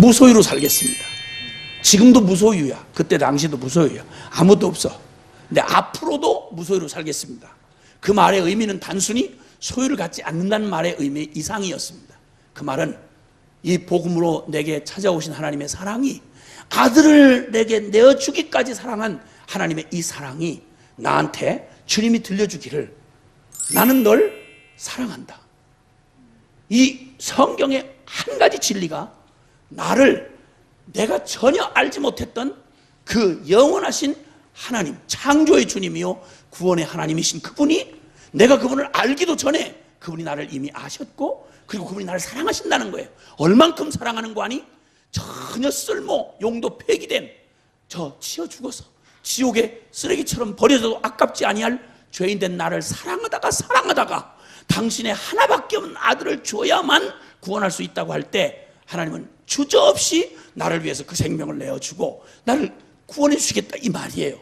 무소유로 살겠습니다. 지금도 무소유야. 그때 당시도 무소유야. 아무도 없어. 근데 앞으로도 무소유로 살겠습니다. 그 말의 의미는 단순히 소유를 갖지 않는다는 말의 의미 이상이었습니다. 그 말은 이 복음으로 내게 찾아오신 하나님의 사랑이 아들을 내게 내어주기까지 사랑한 하나님의 이 사랑이 나한테 주님이 들려주기를 나는 널 사랑한다. 이 성경의 한 가지 진리가 나를 내가 전혀 알지 못했던 그 영원하신 하나님, 창조의 주님이요, 구원의 하나님이신 그분이 내가 그분을 알기도 전에 그분이 나를 이미 아셨고, 그리고 그분이 나를 사랑하신다는 거예요. 얼만큼 사랑하는 거 아니? 전혀 쓸모, 용도 폐기된 저 치어 죽어서 지옥의 쓰레기처럼 버려져도 아깝지 아니할 죄인 된 나를 사랑하다가 사랑하다가 당신의 하나밖에 없는 아들을 주어야만 구원할 수 있다고 할 때 하나님은 주저없이 나를 위해서 그 생명을 내어주고 나를 구원해 주시겠다 이 말이에요.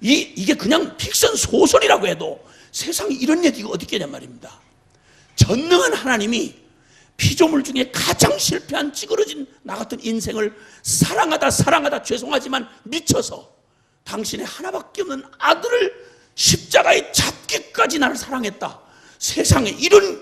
이, 이게 그냥 픽션 소설이라고 해도 세상에 이런 얘기가 어디 있겠냐 말입니다. 전능한 하나님이 피조물 중에 가장 실패한 찌그러진 나 같은 인생을 사랑하다 사랑하다 죄송하지만 미쳐서 당신의 하나밖에 없는 아들을 십자가에 잡기까지 나를 사랑했다. 세상에 이런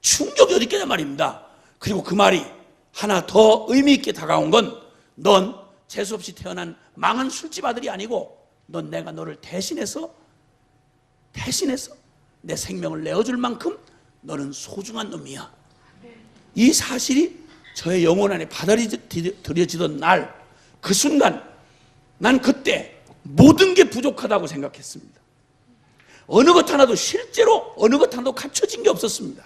충격이 어디 있겠냐 말입니다. 그리고 그 말이 하나 더 의미 있게 다가온 건 넌 재수 없이 태어난 망한 술집 아들이 아니고 넌 내가 너를 대신해서 대신해서 내 생명을 내어줄 만큼 너는 소중한 놈이야. 이 사실이 저의 영혼 안에 받아들여지던 날, 그 순간, 난 그때 모든 게 부족하다고 생각했습니다. 어느 것 하나도 실제로 어느 것 하나도 갖춰진 게 없었습니다.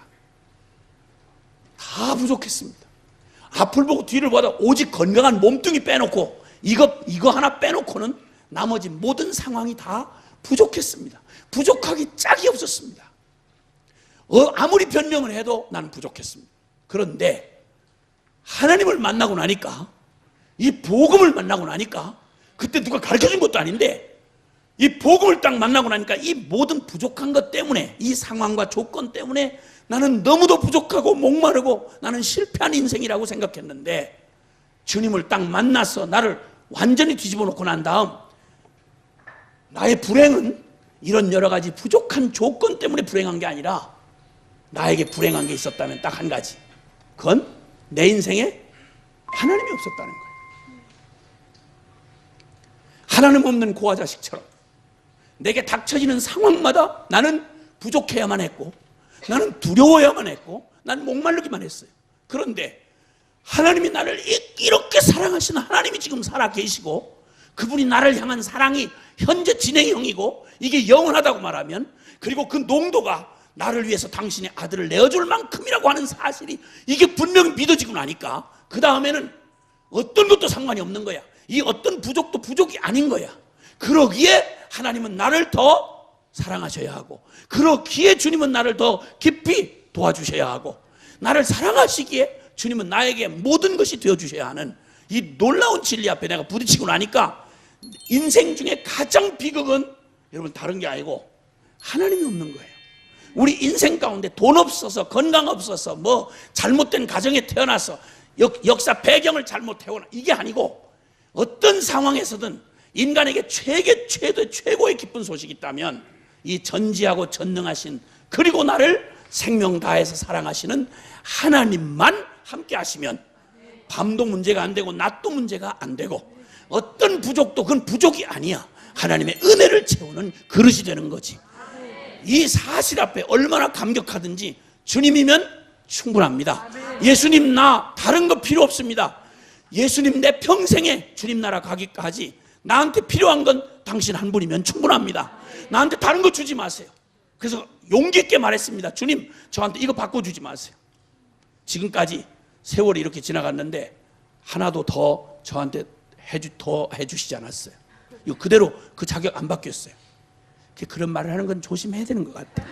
다 부족했습니다. 앞을 보고 뒤를 보다 오직 건강한 몸뚱이 빼놓고 이거 이거 하나 빼놓고는 나머지 모든 상황이 다 부족했습니다. 부족하기 짝이 없었습니다. 어, 아무리 변명을 해도 나는 부족했습니다. 그런데 하나님을 만나고 나니까 이 복음을 만나고 나니까 그때 누가 가르쳐 준 것도 아닌데 이 복음을 딱 만나고 나니까 이 모든 부족한 것 때문에 이 상황과 조건 때문에 나는 너무도 부족하고 목마르고 나는 실패한 인생이라고 생각했는데 주님을 딱 만나서 나를 완전히 뒤집어 놓고 난 다음 나의 불행은 이런 여러 가지 부족한 조건 때문에 불행한 게 아니라 나에게 불행한 게 있었다면 딱 한 가지. 그건 내 인생에 하나님이 없었다는 거예요. 하나님 없는 고아 자식처럼 내게 닥쳐지는 상황마다 나는 부족해야만 했고 나는 두려워야만 했고 나는 목마르기만 했어요. 그런데 하나님이 나를 이렇게 사랑하시는 하나님이 지금 살아 계시고 그분이 나를 향한 사랑이 현재 진행형이고 이게 영원하다고 말하면 그리고 그 농도가 나를 위해서 당신의 아들을 내어줄 만큼이라고 하는 사실이 이게 분명히 믿어지고 나니까 그 다음에는 어떤 것도 상관이 없는 거야. 이 어떤 부족도 부족이 아닌 거야. 그러기에 하나님은 나를 더 사랑하셔야 하고 그러기에 주님은 나를 더 깊이 도와주셔야 하고 나를 사랑하시기에 주님은 나에게 모든 것이 되어주셔야 하는 이 놀라운 진리 앞에 내가 부딪히고 나니까 인생 중에 가장 비극은 여러분 다른 게 아니고 하나님이 없는 거예요. 우리 인생 가운데 돈 없어서 건강 없어서 뭐 잘못된 가정에 태어나서 역, 역사 배경을 잘못 태어나 이게 아니고 어떤 상황에서든 인간에게 최대 최대 최고의 기쁜 소식이 있다면 이 전지하고 전능하신 그리고 나를 생명 다해서 사랑하시는 하나님만 함께 하시면 밤도 문제가 안 되고 낮도 문제가 안 되고 어떤 부족도 그건 부족이 아니야. 하나님의 은혜를 채우는 그릇이 되는 거지. 이 사실 앞에 얼마나 감격하든지 주님이면 충분합니다. 예수님 나 다른 거 필요 없습니다. 예수님 내 평생에 주님 나라 가기까지 나한테 필요한 건 당신 한 분이면 충분합니다. 나한테 다른 거 주지 마세요. 그래서 용기 있게 말했습니다. 주님 저한테 이거 바꿔주지 마세요. 지금까지 세월이 이렇게 지나갔는데 하나도 더 저한테 해주, 더 해주시지 않았어요. 이거 그대로 그 자격 안 바뀌었어요. 그런 말을 하는 건 조심해야 되는 것 같아.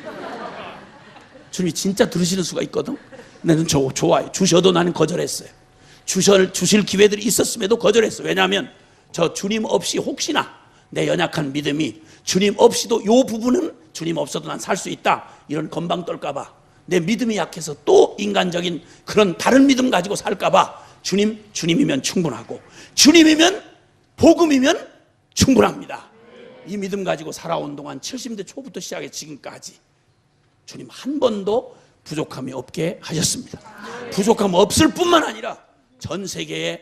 주님이 진짜 들으시는 수가 있거든. 나는 저, 좋아요. 주셔도 나는 거절했어요. 주실, 주실 기회들이 있었음에도 거절했어요. 왜냐하면 저 주님 없이 혹시나 내 연약한 믿음이 주님 없이도 요 부분은 주님 없어도 난 살 수 있다. 이런 건방 떨까봐 내 믿음이 약해서 또 인간적인 그런 다른 믿음 가지고 살까봐 주님, 주님이면 충분하고 주님이면 복음이면 충분합니다. 이 믿음 가지고 살아온 동안 70대 초부터 시작해 지금까지 주님 한 번도 부족함이 없게 하셨습니다. 부족함 없을 뿐만 아니라 전 세계의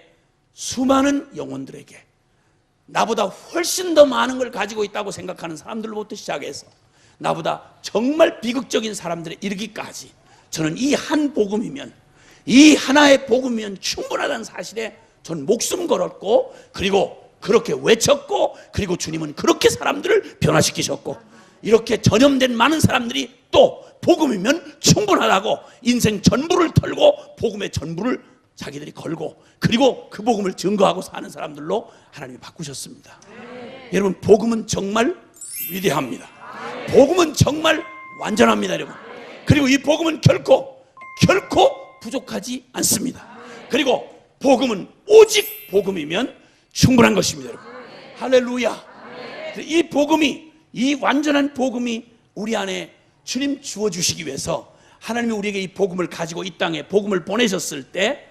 수많은 영혼들에게 나보다 훨씬 더 많은 걸 가지고 있다고 생각하는 사람들로부터 시작해서 나보다 정말 비극적인 사람들에 이르기까지 저는 이 한 복음이면 이 하나의 복음이면 충분하다는 사실에 전 목숨 걸었고 그리고 그렇게 외쳤고 그리고 주님은 그렇게 사람들을 변화시키셨고 이렇게 전염된 많은 사람들이 또 복음이면 충분하다고 인생 전부를 털고 복음의 전부를 자기들이 걸고 그리고 그 복음을 증거하고 사는 사람들로 하나님이 바꾸셨습니다. 여러분 복음은 정말 위대합니다. 복음은 정말 완전합니다, 여러분. 그리고 이 복음은 결코 결코 부족하지 않습니다. 그리고 복음은 오직 복음이면 충분한 것입니다, 여러분. 할렐루야. 이 복음이 이 완전한 복음이 우리 안에 주님 주어 주시기 위해서 하나님이 우리에게 이 복음을 가지고 이 땅에 복음을 보내셨을 때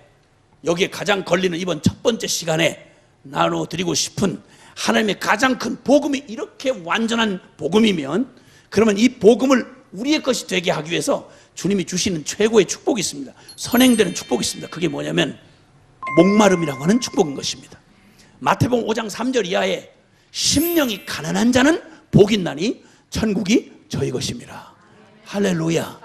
여기에 가장 걸리는 이번 첫 번째 시간에 나눠 드리고 싶은 하나님의 가장 큰 복음이 이렇게 완전한 복음이면 그러면 이 복음을 우리의 것이 되게 하기 위해서 주님이 주시는 최고의 축복이 있습니다. 선행되는 축복이 있습니다. 그게 뭐냐면 목마름이라고 하는 축복인 것입니다. 마태복음 5장 3절 이하에 심령이 가난한 자는 복이 나니 천국이 저희 것입니다. 할렐루야.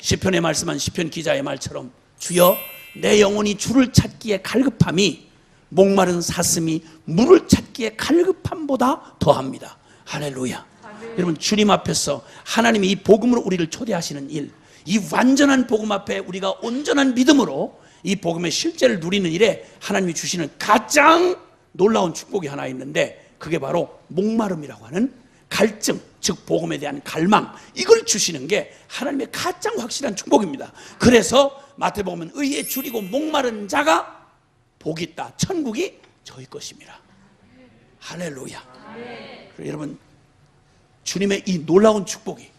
시편에 말씀한 시편 기자의 말처럼 주여 내 영혼이 주를 찾기에 갈급함이 목마른 사슴이 물을 찾기에 갈급함보다 더합니다. 할렐루야. 여러분 주님 앞에서 하나님이 이 복음으로 우리를 초대하시는 일, 이 완전한 복음 앞에 우리가 온전한 믿음으로 이 복음의 실제를 누리는 일에 하나님이 주시는 가장 놀라운 축복이 하나 있는데 그게 바로 목마름이라고 하는 갈증, 즉 복음에 대한 갈망 이걸 주시는 게 하나님의 가장 확실한 축복입니다. 그래서 마태복음은 의에 줄이고 목마른 자가 복이 있다. 천국이 저희 것입니다. 할렐루야. 그리고 여러분 주님의 이 놀라운 축복이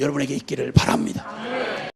여러분에게 있기를 바랍니다.